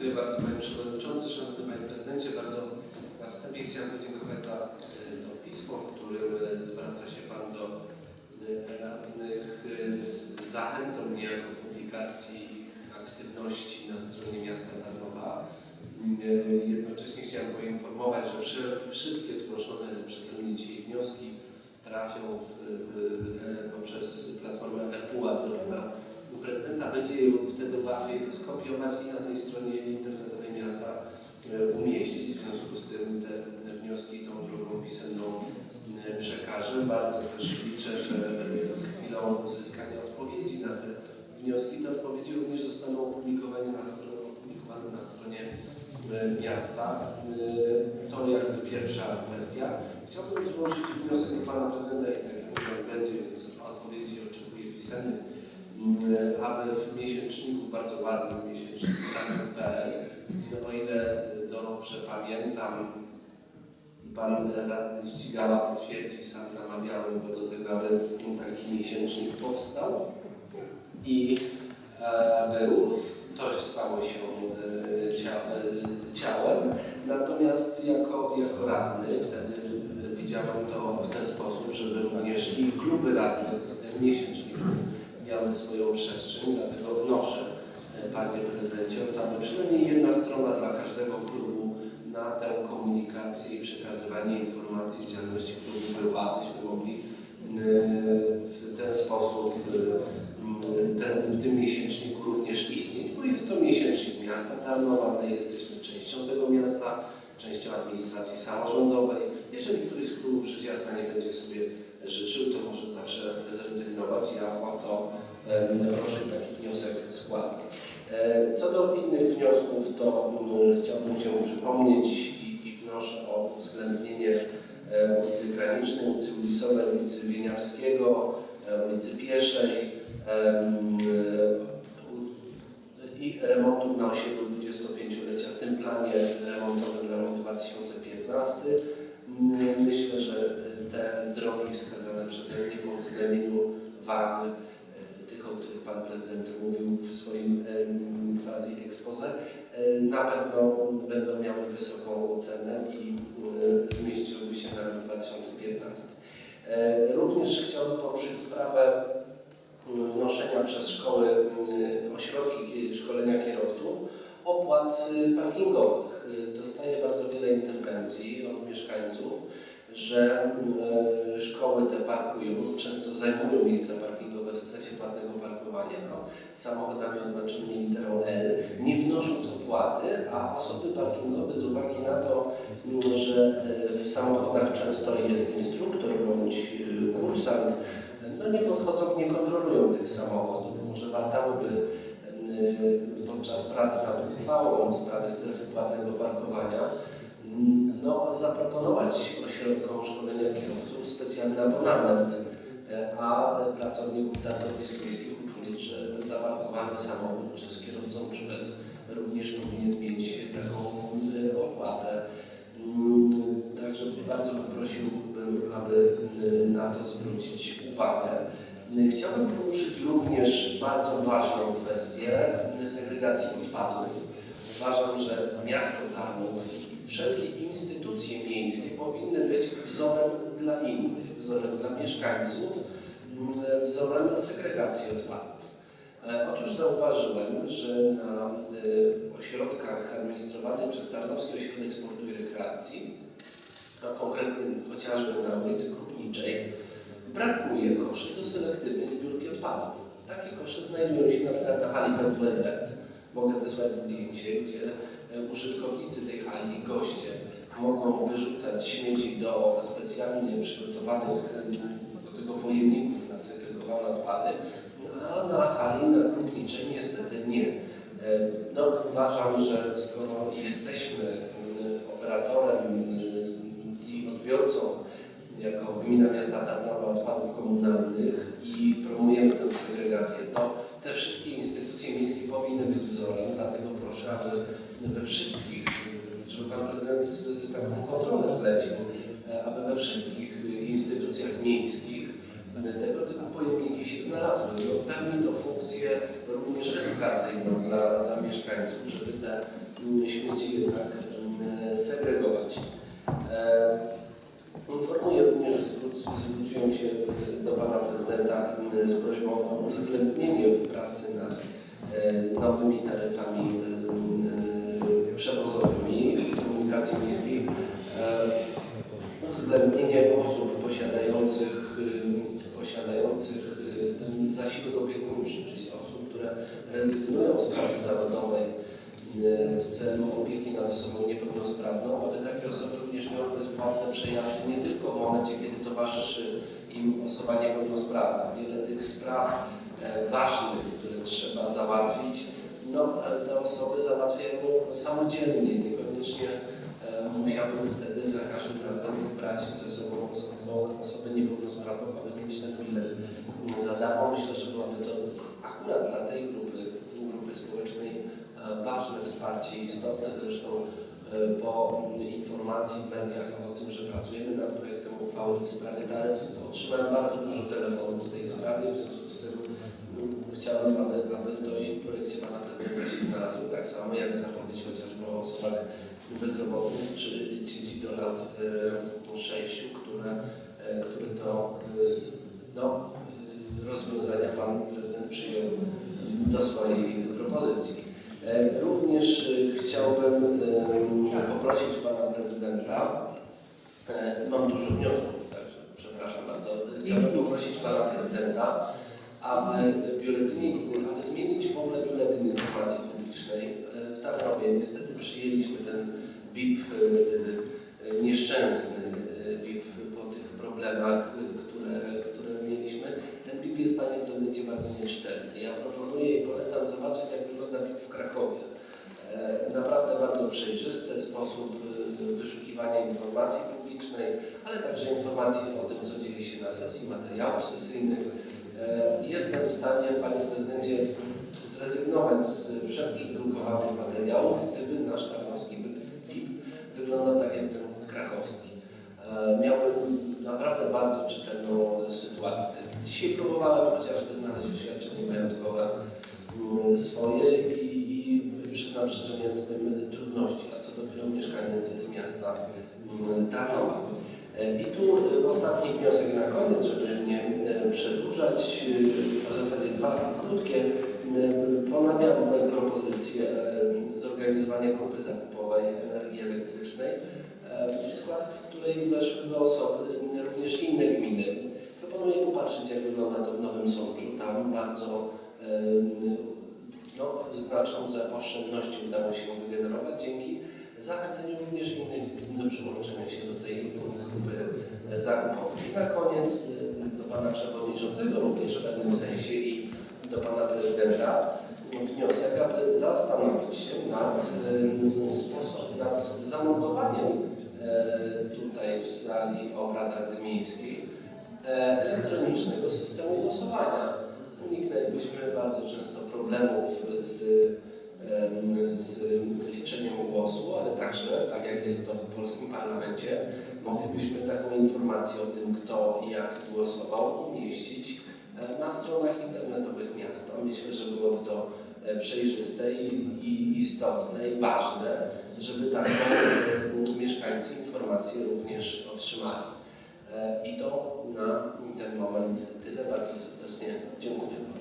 Dziękuję bardzo Panie Przewodniczący, Szanowny Panie Prezydencie. Bardzo na wstępie chciałem podziękować za y, to pismo, w którym y, zwraca się Pan do y, radnych z zachętą niejako publikacji ich aktywności na stronie miasta Tarnowa. Jednocześnie chciałem poinformować, że wszy- wszystkie zgłoszone przeze mnie dzisiaj wnioski trafią w, w, e, poprzez platformę ePUA do Będzie je wtedy łatwiej skopiować i na tej stronie internetowej miasta e, umieścić. W związku z tym te, wnioski tą drogą pisemną e, przekażę. Bardzo też liczę, że z chwilą uzyskania odpowiedzi na te wnioski, te odpowiedzi również zostaną opublikowane na stronie, opublikowane na stronie e, miasta. To jakby pierwsza kwestia. Chciałbym złożyć wniosek do Pana Prezydenta i tak jak mówiłem, będzie, więc odpowiedzi oczekuję pisemnych, m, aby w miesięczniku, bardzo ładnym miesięczniku Tarnów.pl, o ile y, dobrze pamiętam, i Pan Radny Ścigała potwierdzi, sam namawiałem go do tego, aby taki miesięcznik powstał i e, był. To stało się e, e, ciałem. Natomiast jako, jako radny wtedy widziałem to w ten sposób, żeby również i kluby radnych w tym miesięczniku miały swoją przestrzeń, dlatego wnoszę, e, Panie Prezydencie, aby przynajmniej jedna strona dla każdego klubu na tę komunikację i przekazywanie informacji z działalności klubu była, abyśmy mogli e, w ten sposób e, ten, w tym miesięczniku również istnieć, bo jest to miesięcznik miasta Tarnowa, my jesteśmy częścią tego miasta, częścią administracji samorządowej. Jeżeli któryś z klubów jasna nie będzie sobie życzył, to może zawsze zrezygnować. Ja o to proszę taki wniosek składam. E, Co do innych wniosków, to mm, chciałbym się przypomnieć i, i wnoszę o uwzględnienie ulicy Granicznej, ulicy Ulisowej, ulicy Wieniawskiego, ulicy Pieszej i remontów na osiedlu 25-lecia w tym planie remontowym na rok 2015. Mm, Myślę, że te drogi wskazane przeze mnie po uwzględnieniu wag e, tych, o których Pan Prezydent mówił w swoim expose, e, na pewno będą miały wysoką ocenę i e, zmieściłyby się na rok 2015. E, Również chciałbym poruszyć sprawę mm, wnoszenia przez szkoły, mm, ośrodki szkolenia kierowców opłat y, parkingowych. Y, Dostaję bardzo interwencji od mieszkańców, że mm, szkoły te parkują, często zajmują miejsca parkingowe w strefie płatnego parkowania no, samochodami oznaczonymi literą L, nie wnosząc opłaty, a osoby parkingowe z uwagi na to, że y, w samochodach często jest instruktor bądź y, kursant, no nie podchodzą, nie kontrolują tych samochodów. Może warto podczas pracy nad uchwałą w sprawie strefy płatnego parkowania no, zaproponować ośrodkom szkolenia kierowców specjalny abonament, e, a pracowników targowisk miejskich uczulić, że zaparkowany samochód czy z kierowcą, czy bez również powinien mieć taką y, opłatę. Mm, Także bardzo poprosiłbym, aby na to zwrócić uwagę. Chciałbym poruszyć również bardzo ważną kwestię segregacji odpadów. Uważam, że miasto Tarnów wszelkie instytucje miejskie powinny być wzorem dla innych, wzorem dla mieszkańców, y, wzorem segregacji odpadów. E, Otóż zauważyłem, że na y, ośrodkach administrowanych przez Tarnowski Ośrodek Sportu i Rekreacji, a konkretnie chociażby na ulicy Krupniczej, brakuje koszy do selektywnej zbiórki odpadów. Takie kosze znajdują się na przykład na hali. Mogę wysłać zdjęcie, gdzie e, użytkownicy tej hali, goście, mogą wyrzucać śmieci do specjalnie przygotowanych e, do tego pojemników na segregowane odpady, a na hali na niestety nie. E, No, uważam, że skoro jesteśmy mm, operatorem mm, i odbiorcą jako gmina miasta Tarnowa odpadów komunalnych i promujemy tę segregację, to te wszystkie instytucje miejskie powinny być wzorem, dlatego proszę, aby we wszystkich, żeby Pan Prezydent taką kontrolę zlecił, e, aby we wszystkich instytucjach miejskich tego typu pojemniki się znalazły. No, pełni to funkcję również edukacyjną dla, dla mieszkańców, żeby te śmieci jednak mm, segregować. E, Informuję również, że zwró- zwróciłem się do Pana Prezydenta z prośbą o uwzględnienie w pracy nad e, nowymi taryfami e, przewozowymi komunikacji miejskiej e, uwzględnienie osób posiadających, posiadających ten zasiłek opiekuńczy, czyli osób, które rezygnują z pracy zawodowej w celu opieki nad osobą niepełnosprawną, aby takie osoby również miały bezpłatne przejazdy, nie tylko w momencie, kiedy towarzyszy im osoba niepełnosprawna. Wiele tych spraw e, ważnych, trzeba załatwić, no, e, te osoby załatwiają samodzielnie, niekoniecznie e, musiałbym wtedy za każdym razem brać ze sobą osobą, osobę niepełnosprawną, aby mieć ten bilet za darmo. Myślę, że byłoby to akurat dla tej grupy, grupy społecznej e, ważne wsparcie, istotne zresztą po informacji w mediach o tym, że pracujemy nad projektem uchwały w sprawie taryf, otrzymałem bardzo dużo telefonów w tej sprawie, w związku z tym mm, chciałbym, aby, aby to i w projekcie Pana Prezydenta się znalazło, tak samo jak zapowiedź chociażby o osobach bezrobotnych czy dzieci do lat e, 6, które, e, które to e, no, e, rozwiązania Pan Prezydent przyjął do swojej propozycji. E, Również e, chciałbym e, poprosić Pana Prezydenta, e, mam dużo wniosków, także przepraszam bardzo, chciałbym poprosić Pana Prezydenta, aby biuletynie, aby zmienić w ogóle biuletyn informacji publicznej. E, W Tarnowie niestety przyjęliśmy ten BIP e, e, nieszczęsny, BIP po tych problemach, które, które mieliśmy. Ten BIP jest, Panie Prezydencie, bardzo nieczytelny. Ja proponuję i polecam zobaczyć, jak wygląda BIP w Krakowie. Naprawdę bardzo przejrzysty sposób wyszukiwania informacji publicznej, ale także informacji o tym, co dzieje się na sesji, materiałów sesyjnych. Jestem w stanie, Panie Prezydencie, zrezygnować z wszelkich drukowanych materiałów, gdyby nasz tarnowski BIP wyglądał tak jak ten krakowski. E, Miałbym naprawdę bardzo czytelną sytuację. Dzisiaj próbowałem chociażby znaleźć oświadczenie majątkowe mm, swoje i, i przyznam szczerze, że miałem z tym trudności, a co dopiero mieszkaniec miasta mm, Tarnowa. E, I tu ostatni wniosek na koniec, żeby nie przedłużać, e, w zasadzie dwa krótkie. Ponawiam propozycję e, zorganizowania grupy zakupowej energii elektrycznej, e, w skład w której weszłyby osoby e, również inne gminy. Proponuję popatrzeć, jak wygląda to w Nowym Sączu. Tam bardzo no, znaczną zaoszczędności udało się wygenerować dzięki zachęceniu również innych gmin do przyłączenia się do tej grupy zakupowej. I na koniec do Pana Przewodniczącego również w pewnym sensie i do Pana Prezydenta wniosek, aby zastanowić się nad sposobem, nad zamontowaniem e, tutaj w sali obrad Rady Miejskiej e, elektronicznego systemu głosowania. Uniknęlibyśmy bardzo często problemów z z liczeniem głosu, ale także, tak jak jest to w polskim parlamencie, moglibyśmy taką informację o tym, kto i jak głosował, umieścić e, na stronach internetowych. Myślę, że byłoby to e, przejrzyste i, i istotne i ważne, żeby taką mieszkańcy informacje również otrzymali. E, I to na ten moment tyle. Bardzo serdecznie dziękuję.